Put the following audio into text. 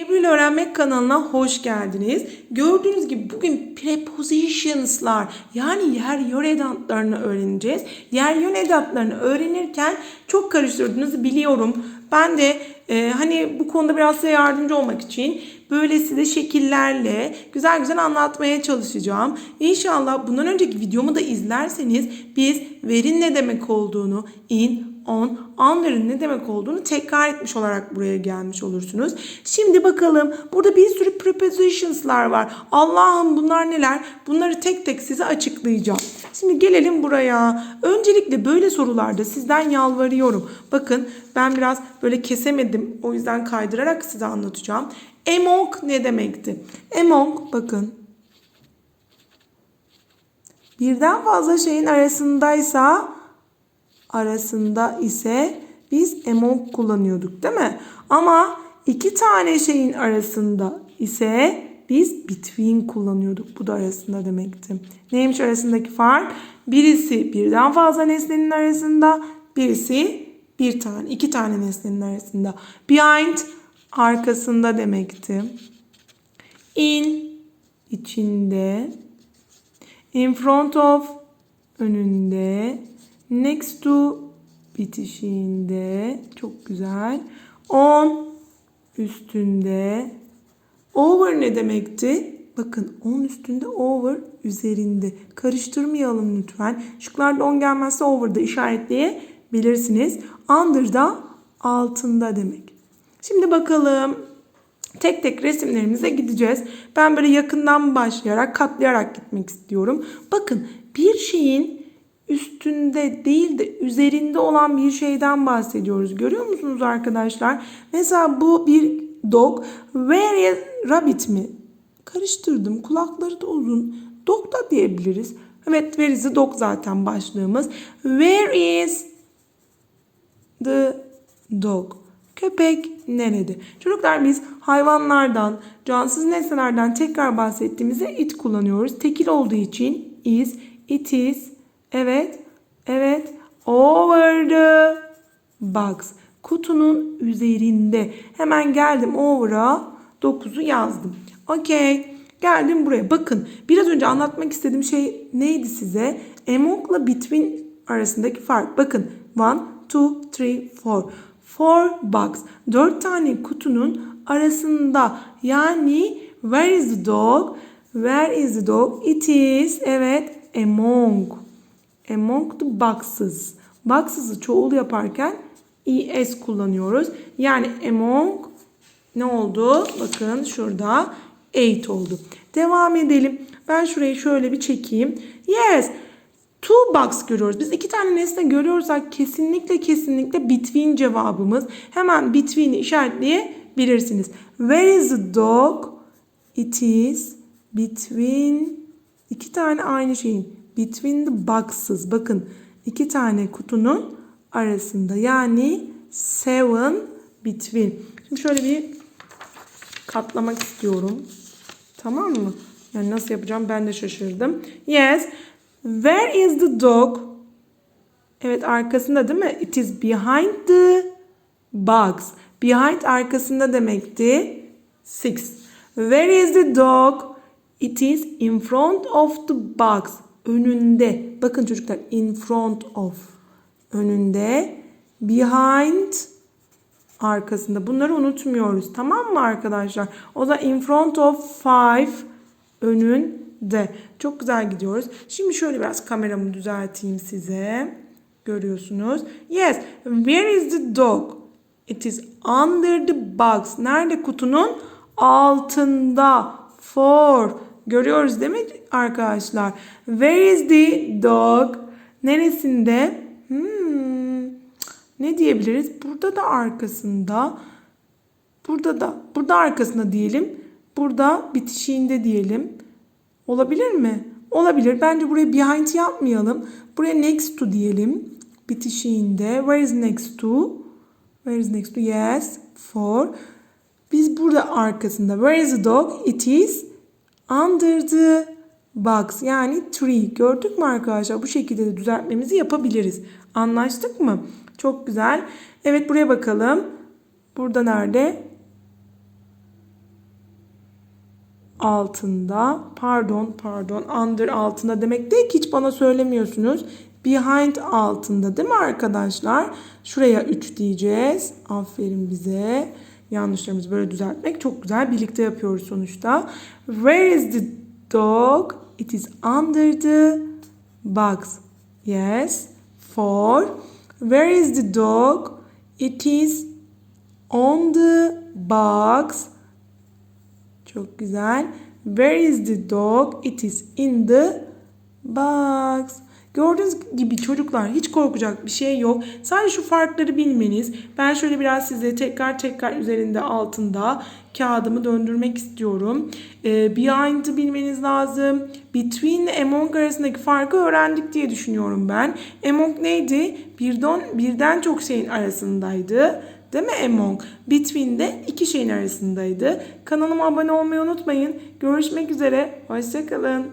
Ebril Öğrenmek kanalına hoş geldiniz. Gördüğünüz gibi bugün prepositions'lar yani yer yöre edatlarını öğreneceğiz. Yer yöre edatlarını öğrenirken çok karıştırdığınızı biliyorum. Ben de e, hani bu konuda biraz size yardımcı olmak için böyle size şekillerle güzel güzel anlatmaya çalışacağım. İnşallah bundan önceki videomu da izlerseniz biz verin ne demek olduğunu, in, on, under'ın ne demek olduğunu tekrar etmiş olarak buraya gelmiş olursunuz. Şimdi bakalım burada bir sürü prepositions'lar var. Allah'ım bunlar neler? Bunları tek tek size açıklayacağım. Şimdi gelelim buraya. Öncelikle böyle sorularda sizden yalvarıyorum. Bakın ben biraz böyle kesemedim. O yüzden kaydırarak size anlatacağım. Among ne demekti? Among bakın. Birden fazla şeyin arasındaysa arasında ise biz among kullanıyorduk değil mi? Ama iki tane şeyin arasında ise biz between kullanıyorduk. Bu da arasında demekti. Neymiş arasındaki fark? Birisi birden fazla nesnenin arasında, birisi bir tane, iki tane nesnenin arasında. Behind arkasında demekti. In içinde. In front of önünde. Next to bitişiğinde. Çok güzel. On üstünde. Over ne demekti? Bakın on üstünde over üzerinde. Karıştırmayalım lütfen. Şıklarda on gelmezse over'da işaretleyebilirsiniz. Under da altında demek. Şimdi bakalım. Tek tek resimlerimize gideceğiz. Ben böyle yakından başlayarak katlayarak gitmek istiyorum. Bakın bir şeyin üstünde değil de üzerinde olan bir şeyden bahsediyoruz. Görüyor musunuz arkadaşlar? Mesela bu bir dog. Where is rabbit mi? Karıştırdım. Kulakları da uzun. Dog da diyebiliriz. Evet where is the dog zaten başlığımız. Where is the dog? Köpek nerede? Çocuklar biz hayvanlardan, cansız nesnelerden tekrar bahsettiğimizde it kullanıyoruz. Tekil olduğu için is, it is, evet, evet, over the box. Kutunun üzerinde. Hemen geldim over'a 9'u yazdım. Okey. Geldim buraya. Bakın biraz önce anlatmak istediğim şey neydi size? Among'la between arasındaki fark. Bakın 1, 2, 3, 4. Four box. Dört tane kutunun arasında. Yani where is the dog? Where is the dog? It is. Evet. Among. Among the boxes. Boxes'ı çoğul yaparken es kullanıyoruz. Yani among ne oldu? Bakın şurada 8 oldu. Devam edelim. Ben şurayı şöyle bir çekeyim. Yes. Two box görüyoruz. Biz iki tane nesne görüyorsak kesinlikle kesinlikle between cevabımız. Hemen between'i işaretleyebilirsiniz. Where is the dog? It is between iki tane aynı şeyin between the boxes. Bakın iki tane kutunun arasında. Yani seven between. Şimdi şöyle bir katlamak istiyorum. Tamam mı? Yani nasıl yapacağım ben de şaşırdım. Yes. Where is the dog? Evet arkasında değil mi? It is behind the box. Behind arkasında demekti. Six. Where is the dog? It is in front of the box. Önünde. Bakın çocuklar in front of. Önünde. Behind arkasında. Bunları unutmuyoruz. Tamam mı arkadaşlar? O da in front of five önünde. Çok güzel gidiyoruz. Şimdi şöyle biraz kameramı düzelteyim size. Görüyorsunuz. Yes. Where is the dog? It is under the box. Nerede kutunun? Altında. For. Görüyoruz değil mi arkadaşlar? Where is the dog? Neresinde? Hmm. Ne diyebiliriz? Burada da arkasında. Burada da. Burada arkasında diyelim. Burada bitişiğinde diyelim. Olabilir mi? Olabilir. Bence buraya behind yapmayalım. Buraya next to diyelim. Bitişiğinde. Where is next to? Where is next to? Yes. For. Biz burada arkasında. Where is the dog? It is under the box. Yani tree. Gördük mü arkadaşlar? Bu şekilde de düzeltmemizi yapabiliriz. Anlaştık mı? Çok güzel. Evet buraya bakalım. Burada nerede? altında. Pardon, pardon. Under altında demek değil hiç bana söylemiyorsunuz. Behind altında değil mi arkadaşlar? Şuraya 3 diyeceğiz. Aferin bize. Yanlışlarımızı böyle düzeltmek çok güzel. Birlikte yapıyoruz sonuçta. Where is the dog? It is under the box. Yes. Four. Where is the dog? It is on the box. Çok güzel. Where is the dog? It is in the box. Gördüğünüz gibi çocuklar hiç korkacak bir şey yok. Sadece şu farkları bilmeniz. Ben şöyle biraz size tekrar tekrar üzerinde altında kağıdımı döndürmek istiyorum. Ee, behind'ı bilmeniz lazım. Between ile among arasındaki farkı öğrendik diye düşünüyorum ben. Among neydi? Birden, birden çok şeyin arasındaydı. Değil mi among? Between de iki şeyin arasındaydı. Kanalıma abone olmayı unutmayın. Görüşmek üzere. Hoşçakalın.